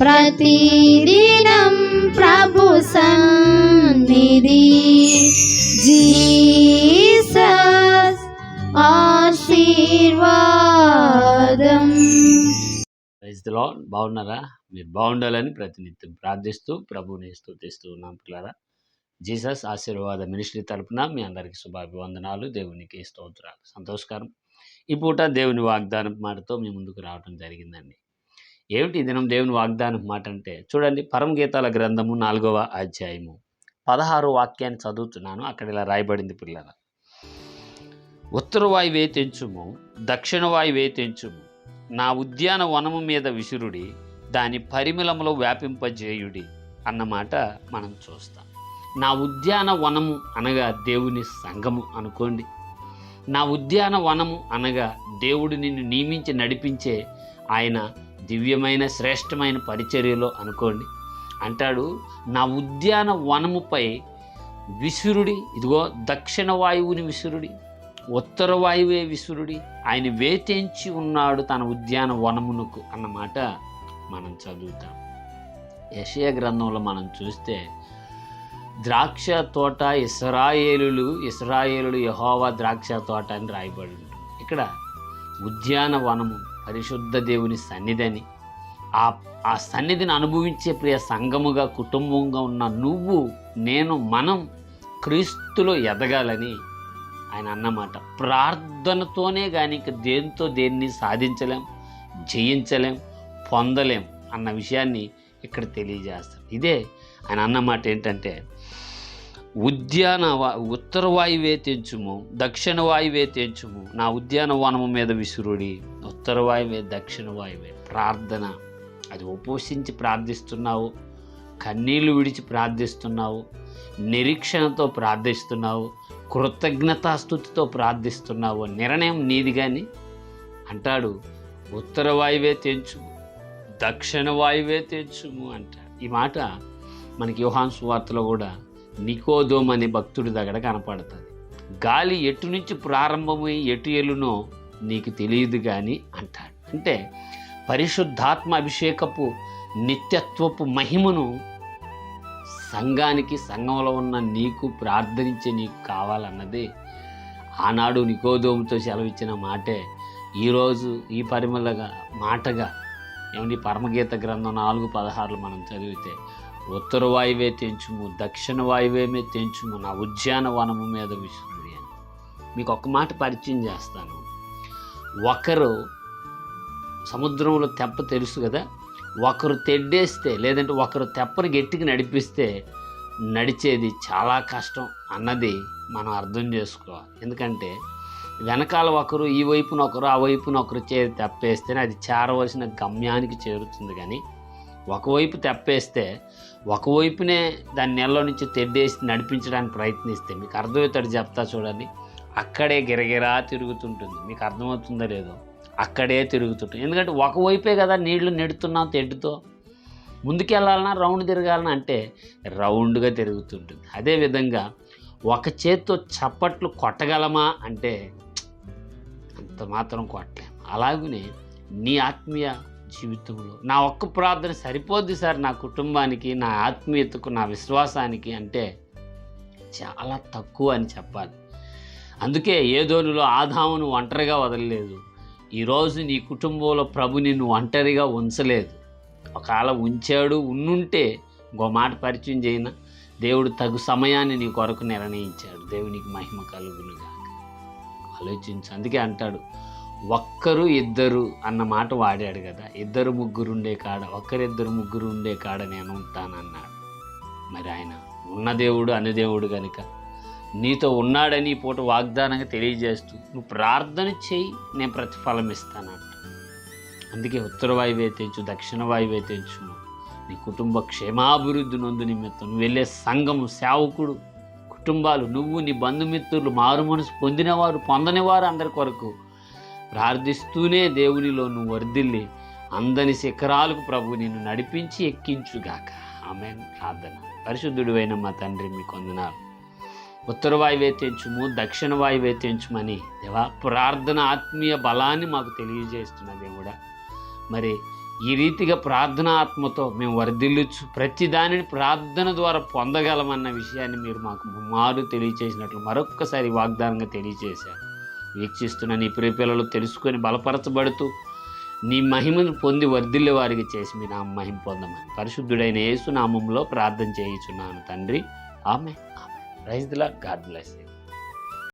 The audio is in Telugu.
ప్రతిదినం ప్రభు సన్నిధి. జీసస్ ఆశీర్వాదం. ప్రైజ్ బాగున్నారా? మీరు బాగుండాలని ప్రతినిత్యం ప్రార్థిస్తూ ప్రభుని స్థుతిస్తూ ఉన్నాం పిల్లరా. జీసస్ ఆశీర్వాద మినిస్ట్రీ తరపున మీ అందరికీ శుభాభివందనాలు. దేవునికి స్తోత్రాలు. సంతోషకరం. ఈ పూట దేవుని వాగ్దానం మాటతో మీ ముందుకు రావడం జరిగిందండి. ఏమిటి దినం దేవుని వాగ్దానం? మాట అంటే చూడండి పరమగీతాల గ్రంథము నాలుగవ అధ్యాయము. పదహారు వాక్యాన్ని చదువుతున్నాను అక్కడ ఇలా రాయబడింది పిల్లల. ఉత్తర వాయువే తెంచుము దక్షిణ వాయువే తెంచుము నా ఉద్యాన వనము మీద విసురుడి దాని పరిమళములో వ్యాపింపజేయుడి అన్నమాట మనం చూస్తాం. నా ఉద్యాన వనము అనగా దేవుని సంఘము అనుకోండి. నా ఉద్యాన వనము అనగా దేవుడు నిన్ను నియమించి నడిపించే ఆయన దివ్యమైన శ్రేష్టమైన పరిచర్యలో అనుకోండి. అంటాడు నా ఉద్యాన వనముపై విసురుడి ఇదిగో దక్షిణ వాయువుని విసురుడి ఉత్తర వాయువే విసురుడి ఆయన వేతెంచి ఉన్నాడు తన ఉద్యాన వనమునకు అన్నమాట మనం చదువుతాం. యశయ గ్రంథంలో మనం చూస్తే ద్రాక్ష తోట ఇస్రాయేలులు ఇస్రాయేలులు యహోవా ద్రాక్ష తోట అని రాయబడి ఉంటుంది. ఇక్కడ ఉద్యానవనము పరిశుద్ధ దేవుని సన్నిధిని. ఆ ఆ సన్నిధిని అనుభవించే ప్రియ సంఘముగా కుటుంబంగా ఉన్న నువ్వు నేను మనం క్రీస్తులో ఎదగాలని ఆయన అన్నమాట. ప్రార్థనతోనే కానీ ఇంక దేనితో దేన్ని సాధించలేం జయించలేం పొందలేం అన్న విషయాన్ని ఇక్కడ తెలియజేస్తాం ఇదే ఆయన అన్నమాట ఏంటంటే ఉద్యానవ ఉత్తర వాయువే తెంచుము దక్షిణ వాయువే తెంచుము నా ఉద్యానవనము మీద విసురుడి. ఉత్తర వాయువే దక్షిణ వాయువే. ప్రార్థన. అది ఉపోషించి ప్రార్థిస్తున్నావు. కన్నీళ్ళు విడిచి ప్రార్థిస్తున్నావు. నిరీక్షణతో ప్రార్థిస్తున్నావు. కృతజ్ఞతాస్థుతితో ప్రార్థిస్తున్నావు. నిర్ణయం నీది కానీ అంటాడు ఉత్తర వాయువే తెంచుము దక్షిణ వాయువే తెంచుము అంటాడు. ఈ మాట మనకి యోహాన్ సువార్తలో కూడా నికోదోమ్ అనే భక్తుడి దగ్గర కనపడుతుంది. గాలి ఎటు నుంచి ప్రారంభమై ఎటు ఎలునో నీకు తెలియదు కానీ అంటాడు. అంటే పరిశుద్ధాత్మ అభిషేకపు నిత్యత్వపు మహిమను సంఘానికి సంఘంలో ఉన్న నీకు ప్రార్థించే నీకు కావాలన్నది ఆనాడు నికోదోముతో సెలవిచ్చిన మాటే. ఈరోజు ఈ పరిమళగా మాటగా ఏమండి పరమగీత గ్రంథం నాలుగు పదహారులు మనం చదివితే ఉత్తర వాయువే తెంచుము దక్షిణ వాయువేమే తెంచుము నా ఉద్యానవనము మీద విసురుడి అని. మీకు ఒక మాట పరిచయం చేస్తాను. ఒకరు సముద్రంలో తెప్ప తెలుసు కదా? ఒకరు తెడ్డేస్తే లేదంటే ఒకరు తెప్పని గట్టికి నడిపిస్తే నడిచేది చాలా కష్టం అన్నది మనం అర్థం చేసుకోవాలి. ఎందుకంటే వెనకాల ఒకరు ఈ వైపున ఒకరు ఆ వైపున ఒకరు చే తెప్పేస్తేనే అది చేరవలసిన గమ్యానికి చేరుతుంది కానీ ఒకవైపు తెప్పేస్తే ఒకవైపునే దాని నెలలో నుంచి తెడ్డేసి నడిపించడానికి ప్రయత్నిస్తే మీకు అర్థమవుతాడు చెప్తా చూడండి. అక్కడే గిరగిరా తిరుగుతుంటుంది. మీకు అర్థమవుతుందో లేదో అక్కడే తిరుగుతుంటుంది. ఎందుకంటే ఒకవైపే కదా నీళ్ళు నెడుతున్నాం తెడ్డుతో. ముందుకెళ్ళాలన్నా రౌండ్ తిరగాలన్నా అంటే రౌండ్గా తిరుగుతుంటుంది. అదేవిధంగా ఒక చేత్తో చప్పట్లు కొట్టగలమా అంటే అంత మాత్రం కొట్టలేము అలాగనే నీ ఆత్మీయ జీవితంలో. నా ఒక్క ప్రార్థన సరిపోద్ది సార్ నా కుటుంబానికి నా ఆత్మీయతకు నా విశ్వాసానికి అంటే చాలా తక్కువ అని చెప్పాలి. అందుకే ఏదోనులో ఆదామును ఒంటరిగా వదలలేదు. ఈరోజు నీ కుటుంబంలో ప్రభు నిన్ను ఒంటరిగా ఉంచలేదు. ఒకవేళ ఉంచాడు ఉన్నుంటే ఇంకో మాట పరిచయం చేయన? దేవుడు తగు సమయాన్ని నీ కొరకు నిర్ణయించాడు. దేవునికి మహిమ కలుగునుగా ఆలోచించు. అందుకే అంటాడు ఒక్కరు ఇద్దరు అన్న మాట వాడాడు కదా. ఇద్దరు ముగ్గురు ఉండే కాడ ఒక్కరిద్దరు ముగ్గురు ఉండే కాడ నేను ఉంటానన్నాడు. మరి ఆయన ఉన్న దేవుడు అనుదేవుడు కనుక నీతో ఉన్నాడని ఈ పూట వాగ్దానంగా తెలియజేస్తూ నువ్వు ప్రార్థన చేయి నేను ప్రతిఫలం ఇస్తానంట. అందుకే ఉత్తర వాయువే తెంచు దక్షిణ వాయువే తెంచు నీ కుటుంబ క్షేమాభివృద్ధి నొందు నిమిత్తం నువ్వు వెళ్ళే సంఘము సేవకుడు కుటుంబాలు నువ్వు నీ బంధుమిత్రులు మారు మనసు పొందినవారు పొందనివారు అందరి కొరకు ప్రార్థిస్తూనే దేవునిలో నువ్వు వర్ధిల్లి అందని శిఖరాలకు ప్రభు నిన్ను నడిపించి ఎక్కించుగాక. ఆమె ప్రార్థన. పరిశుద్ధుడివైన మా తండ్రి మీకు వందనాలు. ఉత్తర వాయువే తెంచుము దక్షిణ వాయువే తెంచుమని దేవా ప్రార్థన ఆత్మీయ బలాన్ని మాకు తెలియజేస్తున్న దేవుడా. మరి ఈ రీతిగా ప్రార్థనాత్మతో మేము వర్ధిల్లుచు ప్రతి దానిని ప్రార్థన ద్వారా పొందగలమన్న విషయాన్ని మీరు మాకు మారు తెలియచేసినట్లు మరొక్కసారి వాగ్దానంగా తెలియజేశారు. వీక్షిస్తున్న నీ ప్రియ పిల్లలు తెలుసుకొని బలపరచబడుతూ నీ మహిమను పొంది వర్ధిల్లే వారికి చేసి మీ నామ మహిమ పొందమని పరిశుద్ధుడైన యేసు నామంలో ప్రార్థన చేయుచున్నాను తండ్రి. ఆమె ఆమె praise the Lord God bless you.